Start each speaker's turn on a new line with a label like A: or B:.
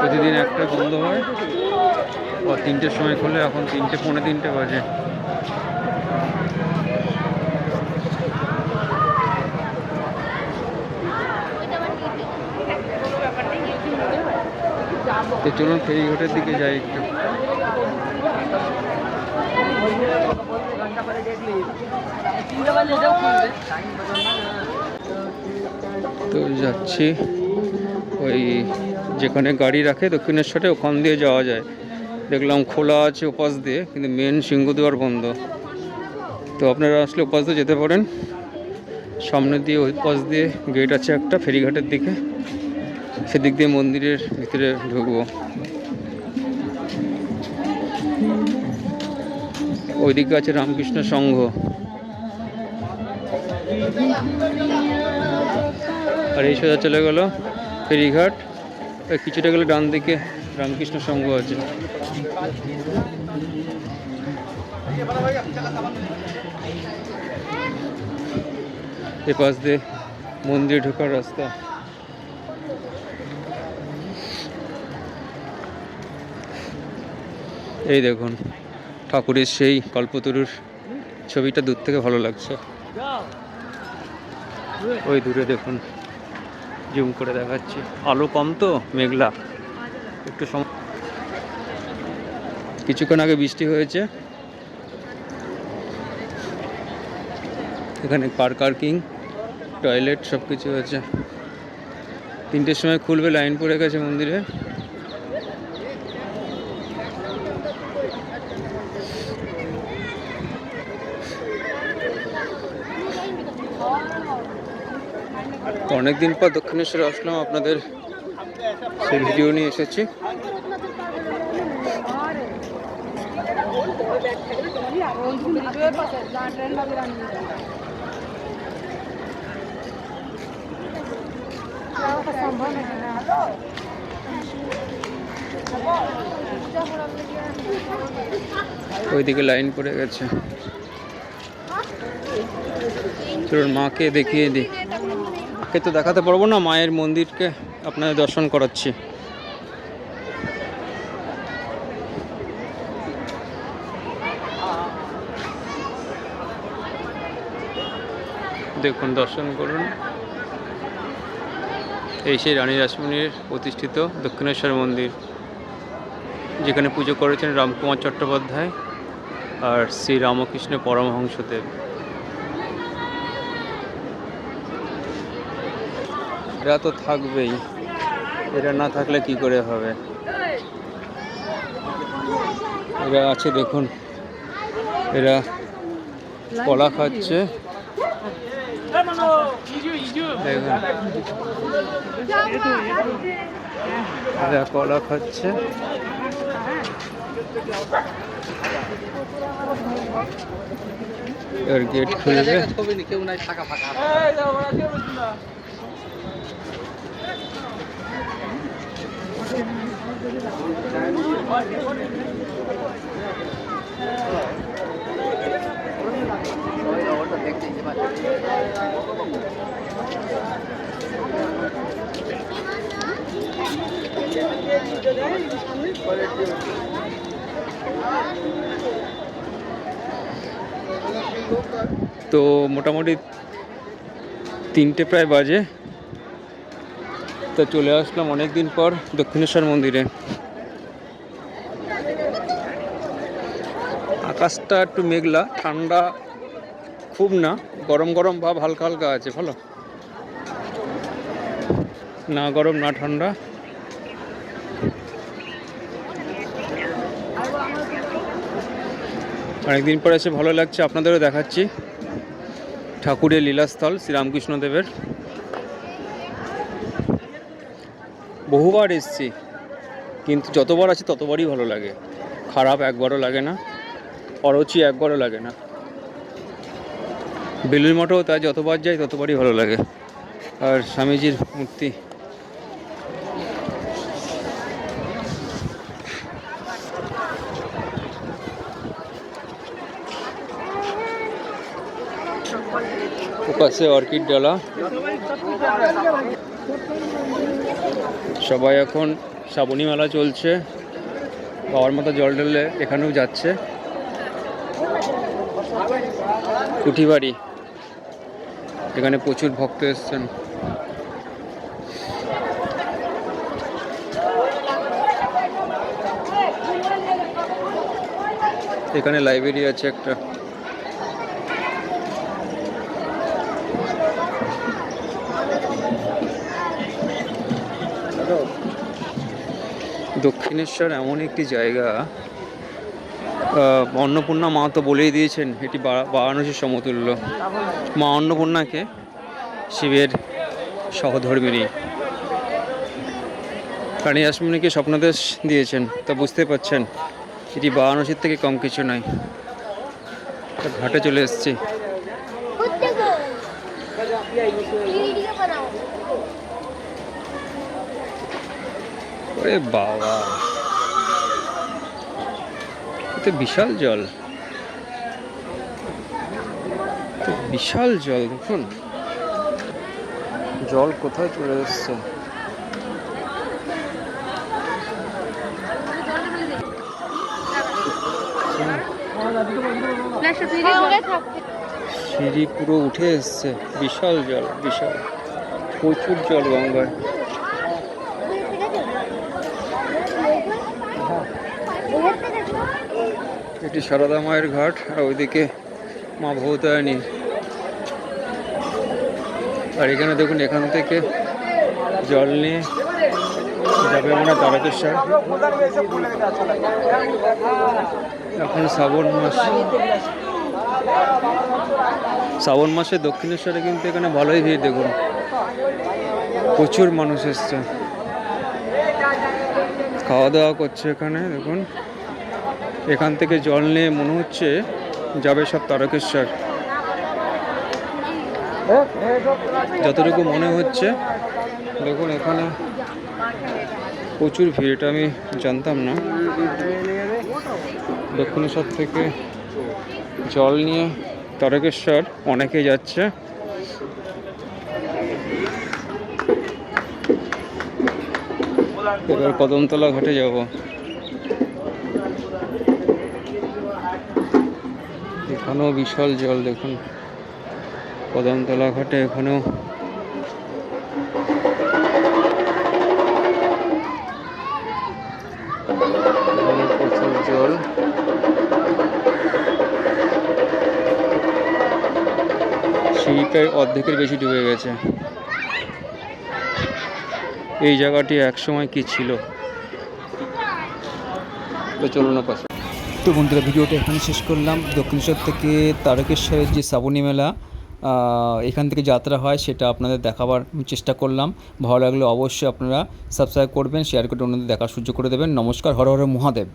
A: প্রতিদিন একটা বন্ধ হয়। আর তিনটের সময় খোলে, এখন তিনটে, পৌনে তিনটে বাজে। তো চলুন ফেরিঘাটের দিকে যাই একটু। তো যাচ্ছি ওই যেখানে গাড়ি রাখে দক্ষিণেশ্বরে, ওখান দিয়ে যাওয়া যায়। দেখলাম খোলা আছে ওপাশ দিয়ে, কিন্তু মেন সিংহদুয়ার বন্ধ। তো আপনারা আসলে ওপাশ দিয়ে যেতে পারেন। সামনে দিয়ে ওই পাশ দিয়ে গেট আছে একটা, ফেরিঘাটের দিকে। সেদিক দিয়ে মন্দিরের ভিতরে ঢুকবো। ওইদিকে আছে রামকৃষ্ণ সংঘ। আর এই সোজা চলে গেল ফেরিঘাট। কিছুটা গেলে ডান দিকে রামকৃষ্ণ সংঘ আছে। এ পাশ দিয়ে মন্দিরে ঢোকার রাস্তা। এই দেখুন, ঠাকুরের সেই কল্পতরুর ছবিটা দূর থেকে ভালো লাগছে। ওই দূরে দেখুন। জুম করে দেখাচ্ছি। আলো কম তো, মেঘলা। একটু সম কিছুক্ষণ আগে বৃষ্টি হয়েছে। এখানে কার পার্কিং টয়লেট সব কিছু আছে। তিনটের সময় খুলবে লাইন পড়ে গেছে মন্দিরে। অনেকদিন পর দক্ষিণেশ্বরে আসলাম আপনাদের সেই ভিডিও নিয়ে এসেছি। ওইদিকে লাইন পড়ে গেছে। চলুন মাকে দেখিয়ে দিই মাকে তো দেখাতে পারব না, মায়ের মন্দিরকে আপনাদের দর্শন করাচ্ছি। দেখুন, দর্শন করুন। এই সেই রানী রাসমণির প্রতিষ্ঠিত দক্ষিণেশ্বর মন্দির, যেখানে পুজো করেছেন রামকুমার চট্টোপাধ্যায় আর শ্রী রামকৃষ্ণ পরমহংসদেব। এরা তো থাকবেই। এরা না থাকলে কি করে হবে? এরা আছে, দেখুন। এরা কলা খাচ্ছে। এরা কলা খাচ্ছে। এবার গেট খুলবে।
B: কেউ নাই ফাঁকা ফাঁকা
A: তো মোটামুটি তিনটে প্রায় বাজে। তো চলে আসলাম অনেক দিন পর দক্ষিণেশ্বর মন্দিরে। আকাশটা একটু মেঘলা, ঠান্ডা খুব না, গরম গরম ভাব হালকা হালকা আছে, ভালো। না গরম, না ঠান্ডা। অনেকদিন পর এসে ভালো লাগছে, আপনাদেরও দেখাচ্ছি। ঠাকুরের লীলাস্থল, শ্রীরামকৃষ্ণদেবের। বহুবার এসছি। কিন্তু যতবার আছি ততবারই ভালো লাগে। খারাপ একবারও লাগে না, অরুচি একবারও লাগে না। বেলুর মঠও তাই যতবার যাই ততবারই ভালো লাগে। আর স্বামীজির মূর্তি। ওপাশে অর্কিড ডালা। সবাই এখন শ্রাবণী মেলা চলছে। বাবার মতো জল ঢেলে এখানেও যাচ্ছে। কুঠিবাড়ি। এখানে প্রচুর ভক্ত এসছেন। এখানে লাইব্রেরি আছে একটা। দক্ষিণেশ্বর এমন একটি জায়গা অন্নপূর্ণা মা তো বলেই দিয়েছেন, এটি বারাণসীর সমতুল্য। মা অন্নপূর্ণাকে শিবের সহধর্মিণী রানী রাসমণিকে স্বপ্নদেশ দিয়েছেন, তা বুঝতে পারছেন, এটি বারাণসীর থেকে কম কিছু নয়। ঘাটে চলে এসেছি। ওরে বাবা। এতে বিশাল জল। বিশাল জল, দেখুন। জল কোথায় চলে এসছে? সিঁড়ি পুরো উঠে এসছে। বিশাল জল, বিশাল। প্রচুর জল গঙ্গায়। এটি সারদা মায়ের ঘাট আর ওইদিকে মা ভৌতায়নী আর এখানে দেখুন, এখান থেকে জল নিয়ে যাবে আমরা তারকেশ্বর। এখন শ্রাবণ মাস। শ্রাবণ মাসে দক্ষিণেশ্বরে কিন্তু এখানে ভালোই ভিড়, দেখুন। প্রচুর মানুষ এসছে। খাওয়া দাওয়া করছে এখানে, দেখুন। এখান থেকে জল নিয়ে মনে হচ্ছে যাবে সব তারকেশ্বর। যতটুকু মনে হচ্ছে, দেখুন এখানে প্রচুর ভিড় এটা আমি জানতাম না। দক্ষিণেশ্বর থেকে জল নিয়ে তারকেশ্বর অনেকে যাচ্ছে। এবার কদমতলা ঘাটে যাব। এখানেও বিশাল জল, দেখুন। কদমতলা ঘাটে এখানেও প্রচুর জল। প্রায় অর্ধেকের বেশি ডুবে গেছে। এই জায়গাটি একসময় কি ছিল? চলুন পাশে।
C: তো বন্ধুরা, ভিডিওটা এখানে শেষ করলাম। দক্ষিণেশ্বর থেকে তারকেশ্বরের যে শ্রাবণী মেলা এখান থেকে যাত্রা হয়, সেটা আপনাদের দেখাবার চেষ্টা করলাম। ভালো লাগলে অবশ্যই আপনারা সাবস্ক্রাইব করবেন শেয়ার করে অন্যদের দেখার সুযোগ করে দেবেন। নমস্কার, হর হর মহাদেব।